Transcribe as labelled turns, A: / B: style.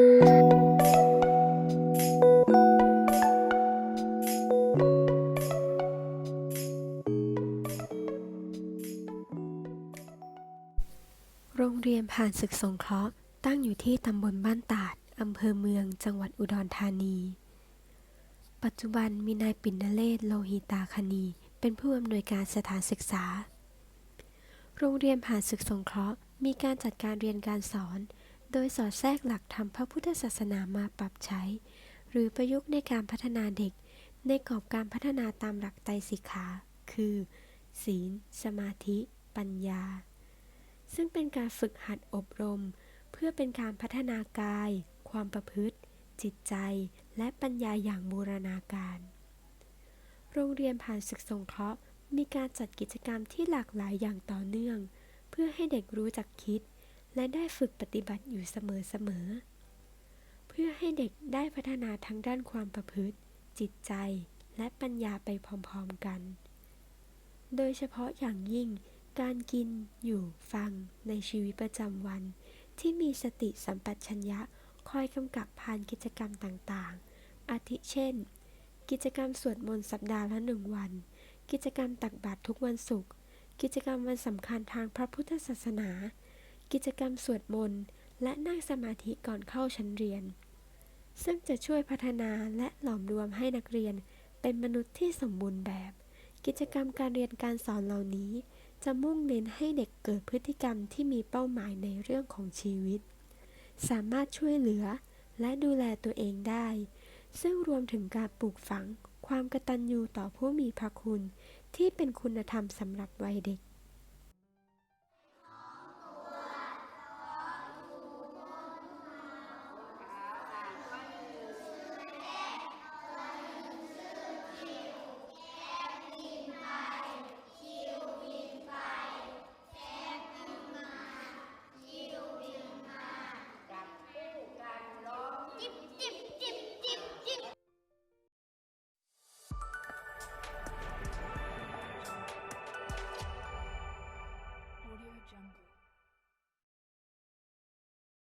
A: โรงเรียนผ่านศึกสงเคราะห์ตั้งอยู่ที่ตำบลบ้านตาด อำเภอเมือง จังหวัดอุดรธานี ปัจจุบันมีนายปิ่นเรศโลหิตาคณี เป็นผู้อำนวยการสถานศึกษา โรงเรียนผ่านศึกสงเคราะห์มีการจัดการเรียนการสอน โดยสอดแทรกหลักธรรมพระพุทธศาสนามาปรับใช้ หรือประยุกต์ในการพัฒนาเด็ก ในกรอบการพัฒนาตามหลักไตรสิกขา คือ ศีล สมาธิ ปัญญา ซึ่งเป็นการฝึกหัดอบรม เพื่อเป็นการพัฒนากาย ความประพฤติ จิตใจ และปัญญาอย่างบูรณาการ โรงเรียนผ่านศึกสงเคราะห์มีการจัดกิจกรรมที่หลากหลายอย่างต่อเนื่อง เพื่อให้เด็กรู้จักคิด และได้ฝึกปฏิบัติอยู่เสมอๆ เพื่อให้เด็กได้พัฒนาทั้งด้านความประพฤติ จิตใจ และปัญญาไปพร้อมๆกัน โดยเฉพาะอย่างยิ่งการกินอยู่ฟังในชีวิตประจำวัน ที่มีสติสัมปชัญญะคอยกำกับผ่านกิจกรรมต่างๆ อาทิเช่น กิจกรรมสวดมนต์สัปดาห์ละหนึ่งวัน กิจกรรมตักบาตรทุกวันศุกร์ กิจกรรมวันสำคัญทางพระพุทธศาสนา กิจกรรมสวดมนต์และนั่งสมาธิก่อนเข้าชั้นเรียน ซึ่งจะช่วยพัฒนาและหลอมรวมให้นักเรียนเป็นมนุษย์ที่สมบูรณ์แบบ กิจกรรมการเรียนการสอนเหล่านี้ จะมุ่งเน้นให้เด็กเกิดพฤติกรรมที่มีเป้าหมายในเรื่องของชีวิต สามารถช่วยเหลือและดูแลตัวเองได้ ซึ่งรวมถึงการปลูกฝัง ความกตัญญูต่อผู้มีพระคุณ ที่เป็นคุณธรรมสำหรับวัยเด็ก